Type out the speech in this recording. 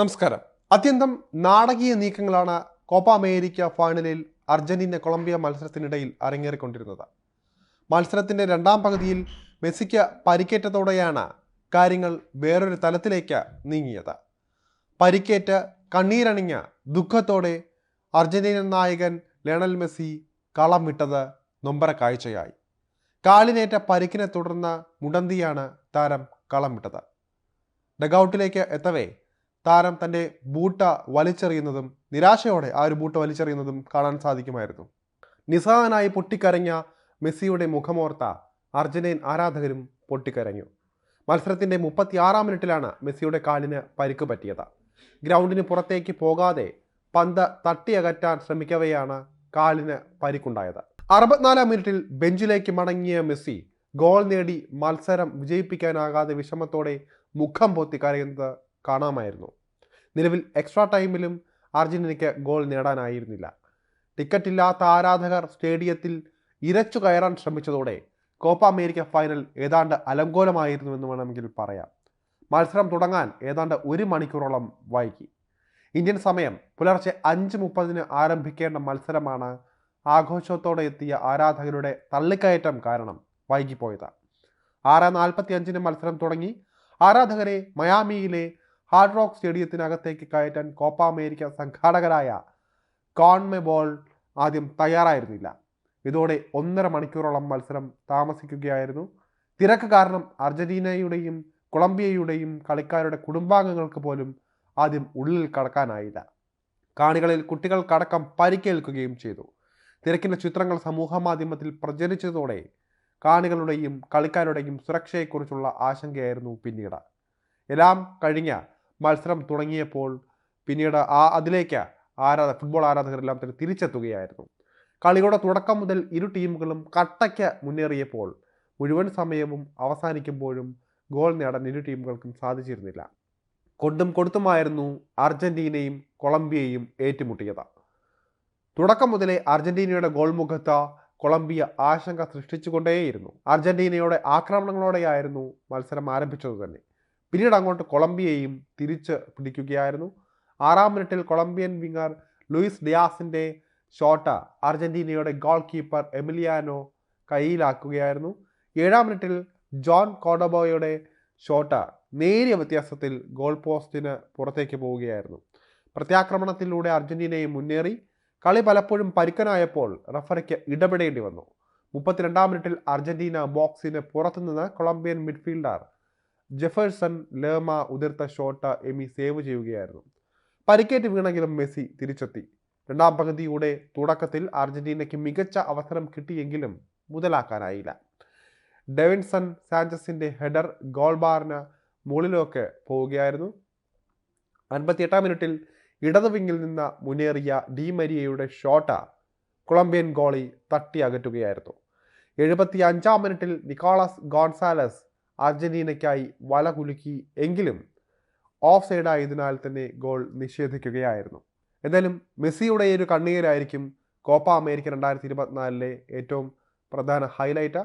നമസ്കാരം. അത്യന്തം നാടകീയ നീക്കങ്ങളാണ് കോപ്പ അമേരിക്ക ഫൈനലിൽ അർജന്റീന കൊളംബിയ മത്സരത്തിനിടയിൽ അരങ്ങേറിക്കൊണ്ടിരുന്നത്. മത്സരത്തിന്റെ രണ്ടാം പകുതിയിൽ മെസ്സിക്ക് പരിക്കേറ്റതോടെയാണ് കാര്യങ്ങൾ വേറൊരു തലത്തിലേക്ക് നീങ്ങിയത്. പരിക്കേറ്റ് കണ്ണീരണിഞ്ഞ ദുഃഖത്തോടെ അർജന്റീനൻ നായകൻ ലയണൽ മെസ്സി കളം വിട്ടത് നൊമ്പര കാഴ്ചയായി. കാലിനേറ്റ പരിക്കിനെ തുടർന്ന് മുടന്തിയാണ് താരം കളം വിട്ടത്. ഡഗൌട്ടിലേക്ക് എത്തവേ താരം തന്റെ ബൂട്ട വലിച്ചെറിയുന്നതും നിരാശയോടെ ആ ഒരു ബൂട്ട വലിച്ചെറിയുന്നതും കാണാൻ സാധിക്കുമായിരുന്നു. നിസാനായി പൊട്ടിക്കരഞ്ഞ മെസ്സിയുടെ മുഖമോർത്ത അർജന്റീൻ ആരാധകരും പൊട്ടിക്കരഞ്ഞു. മത്സരത്തിന്റെ മുപ്പത്തിയാറാം മിനിറ്റിലാണ് മെസ്സിയുടെ കാലിന് പരിക്ക് പറ്റിയത്. ഗ്രൗണ്ടിന് പുറത്തേക്ക് പോകാതെ പന്ത് തട്ടിയകറ്റാൻ ശ്രമിക്കവെയാണ് കാലിന് പരിക്കുണ്ടായത്. അറുപത്തിനാലാം മിനിറ്റിൽ ബെഞ്ചിലേക്ക് മടങ്ങിയ മെസ്സി ഗോൾ നേടി മത്സരം വിജയിപ്പിക്കാനാകാതെ വിഷമത്തോടെ മുഖം പൊത്തി കരയുന്നത് കാണാമായിരുന്നു. നിലവിൽ എക്സ്ട്രാ ടൈമിലും അർജന്റീനയ്ക്ക് ഗോൾ നേടാനായിരുന്നില്ല. ടിക്കറ്റ് ഇല്ലാത്ത ആരാധകർ സ്റ്റേഡിയത്തിൽ ഇരച്ചു കയറാൻ ശ്രമിച്ചതോടെ കോപ്പ അമേരിക്ക ഫൈനൽ ഏതാണ്ട് അലങ്കോലമായിരുന്നുവെന്ന് വേണമെങ്കിൽ പറയാം. മത്സരം തുടങ്ങാൻ ഏതാണ്ട് ഒരു മണിക്കൂറോളം വൈകി. ഇന്ത്യൻ സമയം പുലർച്ചെ അഞ്ച് മുപ്പതിന് ആരംഭിക്കേണ്ട മത്സരമാണ് ആഘോഷത്തോടെ എത്തിയ ആരാധകരുടെ തള്ളിക്കയറ്റം കാരണം വൈകിപ്പോയത്. ആറ് നാൽപ്പത്തി അഞ്ചിന് മത്സരം തുടങ്ങി. ആരാധകരെ മയാമിയിലെ ഹാർഡ് റോക്ക് സ്റ്റേഡിയത്തിനകത്തേക്ക് കയറ്റാൻ കോപ്പ അമേരിക്ക സംഘാടകരായ കോൺമെബോൾ ആദ്യം തയ്യാറായിരുന്നില്ല. ഇതോടെ ഒന്നര മണിക്കൂറോളം മത്സരം താമസിക്കുകയായിരുന്നു. തിരക്ക് കാരണം അർജന്റീനയുടെയും കൊളംബിയയുടെയും കളിക്കാരുടെ കുടുംബാംഗങ്ങൾക്ക് പോലും ആദ്യം ഉള്ളിൽ കടക്കാനായില്ല. കാണികളിൽ കുട്ടികൾക്കടക്കം പരിക്കേൽക്കുകയും ചെയ്തു. തിരക്കിന്റെ ചിത്രങ്ങൾ സമൂഹ മാധ്യമത്തിൽ പ്രചരിച്ചതോടെ കാണികളുടെയും കളിക്കാരുടെയും സുരക്ഷയെക്കുറിച്ചുള്ള ആശങ്കയായിരുന്നു പിന്നീട്. എല്ലാം കഴിഞ്ഞ മത്സരം തുടങ്ങിയപ്പോൾ പിന്നീട് ആ അതിലേക്ക് ആരാധ ഫുട്ബോൾ ആരാധകരെല്ലാം തന്നെ തിരിച്ചെത്തുകയായിരുന്നു. കളിയുടെ തുടക്കം മുതൽ ഇരു ടീമുകളും കട്ടയ്ക്ക് മുന്നേറിയപ്പോൾ മുഴുവൻ സമയവും അവസാനിക്കുമ്പോഴും ഗോൾ നേടാൻ ഇരു ടീമുകൾക്കും സാധിച്ചിരുന്നില്ല. കൊണ്ടും കൊടുത്തുമായിരുന്നു അർജന്റീനയും കൊളംബിയയും ഏറ്റുമുട്ടിയത്. തുടക്കം മുതലേ അർജന്റീനയുടെ ഗോൾ മുഖത്ത് കൊളംബിയ ആശങ്ക സൃഷ്ടിച്ചുകൊണ്ടേയിരുന്നു. അർജന്റീനയുടെ ആക്രമണങ്ങളോടെയായിരുന്നു മത്സരം ആരംഭിച്ചത് തന്നെ. പിന്നീട് അങ്ങോട്ട് കൊളംബിയയും തിരിച്ച് പിടിക്കുകയായിരുന്നു. ആറാം മിനിറ്റിൽ കൊളംബിയൻ വിങ്ങർ ലൂയിസ് ഡിയാസിന്റെ ഷോട്ട് അർജന്റീനയുടെ ഗോൾ കീപ്പർ എമിലിയാനോ കയ്യിലാക്കുകയായിരുന്നു. ഏഴാം മിനിറ്റിൽ ജോൺ കോഡബോയുടെ ഷോട്ട് നേരിയ വ്യത്യാസത്തിൽ ഗോൾ പോസ്റ്റിന് പുറത്തേക്ക് പോവുകയായിരുന്നു. പ്രത്യാക്രമണത്തിലൂടെ അർജന്റീനയെ മുന്നേറി കളി പലപ്പോഴും പരുക്കനായപ്പോൾ റഫറിക്ക് ഇടപെടേണ്ടി വന്നു. മുപ്പത്തിരണ്ടാം മിനിറ്റിൽ അർജന്റീന ബോക്സിന് പുറത്തുനിന്ന് കൊളംബിയൻ മിഡ്ഫീൽഡർ ജെഫേഴ്സൺ ലേമ ഉതിർത്ത ഷോട്ട് എമി സേവ് ചെയ്യുകയായിരുന്നു. പരിക്കേറ്റ് വീണെങ്കിലും മെസ്സി തിരിച്ചെത്തി. രണ്ടാം പകുതിയുടെ തുടക്കത്തിൽ അർജന്റീനയ്ക്ക് മികച്ച അവസരം കിട്ടിയെങ്കിലും മുതലാക്കാനായില്ല. ഡെവിൻസൺ സാഞ്ചസിന്റെ ഹെഡർ ഗോൾ ബാറിന് മുകളിലേക്ക് പോവുകയായിരുന്നു. അൻപത്തിയെട്ടാം മിനിറ്റിൽ ഇടത് വിങ്ങിൽ നിന്ന് മുന്നേറിയ ഡി മരിയയുടെ ഷോട്ട് കൊളംബിയൻ ഗോളി തട്ടി അകറ്റുകയായിരുന്നു. എഴുപത്തി അഞ്ചാം മിനിറ്റിൽ നിക്കോളസ് ഗോൺസാലസ് അർജന്റീനയ്ക്കായി വല കുലുക്കി എങ്കിലും ഓഫ് സൈഡായതിനാൽ തന്നെ ഗോൾ നിഷേധിക്കുകയായിരുന്നു. എന്തായാലും മെസ്സിയുടെ ഒരു കണ്ണീരായിരിക്കും കോപ്പ അമേരിക്ക രണ്ടായിരത്തി ഇരുപത്തിനാലിലെ ഏറ്റവും പ്രധാന ഹൈലൈറ്റ്